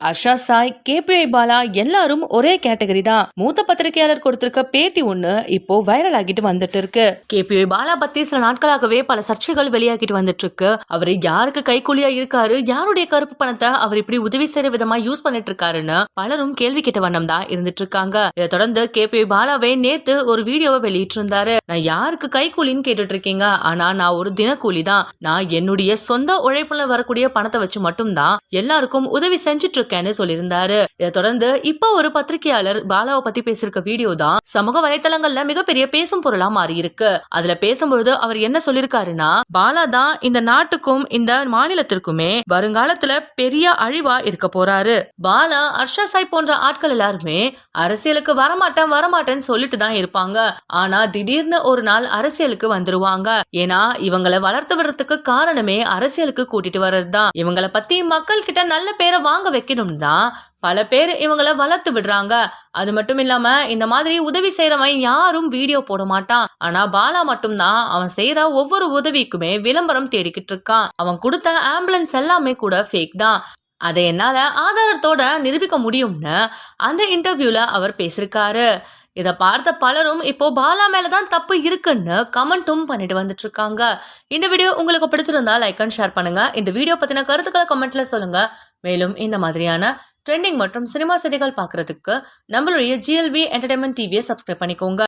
Arsha Sai KPI Bala எல்லாரும் ஒரே category தான். மூத்த பத்திரிகையாளர் கொடுத்திருக்க பேட்டி ஒண்ணு இப்போ வைரல் ஆகிட்டு வந்துட்டு இருக்கு. கேபிஐ பாலா பத்தி சில நாட்களாகவே பல சர்ச்சைகள் வெளியாகிட்டு வந்துட்டு இருக்கு. அவரு யாருக்கு கைக்கூலியா இருக்காரு? யாருடைய கருப்பு பணத்தை அவர் இப்படி உதவி செய்யற விதமா யூஸ் பண்ணிட்டு இருக்காருன்னு பலரும் கேள்வி கேட்ட வண்ணம் தான் இருந்துட்டு இருக்காங்க. இதை தொடர்ந்து கேபிஐ பாலாவே நேத்து ஒரு வீடியோவை வெளியிட்டு இருந்தாரு நான் யாருக்கு கைக்கூலின்னு கேட்டுட்டு இருக்கீங்க? ஆனா நான் ஒரு தினக்கூலி தான். நான் என்னுடைய சொந்த உழைப்புல வரக்கூடிய பணத்தை வச்சு மட்டும்தான் எல்லாருக்கும் உதவி செஞ்சுட்டு இருக்கேன்னு சொல்லியிருந்தாரு. இதை தொடர்ந்து இப்போ ஒரு பத்திரிகையாளர் பாலாவை பத்தி பேசியிருக்க வீடியோ தான் சமூக வலைதளங்கள்ல மிகப்பெரிய பேசும் பொருளா மாறி இருக்கு அதுல பேசும்பொழுது அவர் என்ன சொல்லியிருக்காருன்னா பாலா தான் இந்த நாட்டுக்கும் இந்த மாநிலத்திற்குமே வருங்காலத்துல பெரிய அழிவா இருக்க போறாரு. பாலா அர்ஷா சாய் போன்ற ஆட்கள் எல்லாருமே அரசியலுக்கு வரமாட்டேன் வரமாட்டேன்னு சொல்லிட்டு தான் இருப்பாங்க. ஆனா திடீர்னு ஒரு நாள் அரசியலுக்கு வந்துருவாங்க. ஏன்னா இவங்களை வளர்த்து விடுறதுக்கு காரணமே அரசியலுக்கு கூட்டிட்டு வர்றதுதான். இவங்களை பத்தி மக்கள் கிட்ட நல்ல பேரை வாங்க வைக்கணும். தான் பல பேர் இவங்கள வளர்த்து விடுறாங்க. அது மட்டும் இல்லாம இந்த மாதிரி உதவி செய்யறவன் யாரும் வீடியோ போட மாட்டான். ஆனா பாலா மட்டும்தான் அவன் செய்யற ஒவ்வொரு உதவிக்குமே விளம்பரம் தேடிக்கிட்டு இருக்கான். அவன் கொடுத்த ஆம்புலன்ஸ் எல்லாமே கூட ஃபேக் தான். அதை என்னால் ஆதாரத்தோட நிரூபிக்க முடியும்னு அந்த இன்டர்வியூவில் அவர் பேசியிருக்காரு இதை பார்த்த பலரும் இப்போ பாலா மேல தான் தப்பு இருக்குன்னு கமெண்ட்டும் பண்ணிட்டு வந்துட்டு இருக்காங்க இந்த வீடியோ உங்களுக்கு பிடிச்சிருந்தா லைக் அண்ட் ஷேர் பண்ணுங்க. இந்த வீடியோ பத்தின கருத்துக்களை கமெண்ட்ல சொல்லுங்க. மேலும் இந்த மாதிரியான ட்ரெண்டிங் மற்றும் சினிமா செய்திகள் பார்க்கறதுக்கு நம்மளுடைய ஜிஎல்பி என்டர்டைன்மெண்ட் டிவியை சப்ஸ்கிரைப் பண்ணிக்கோங்க.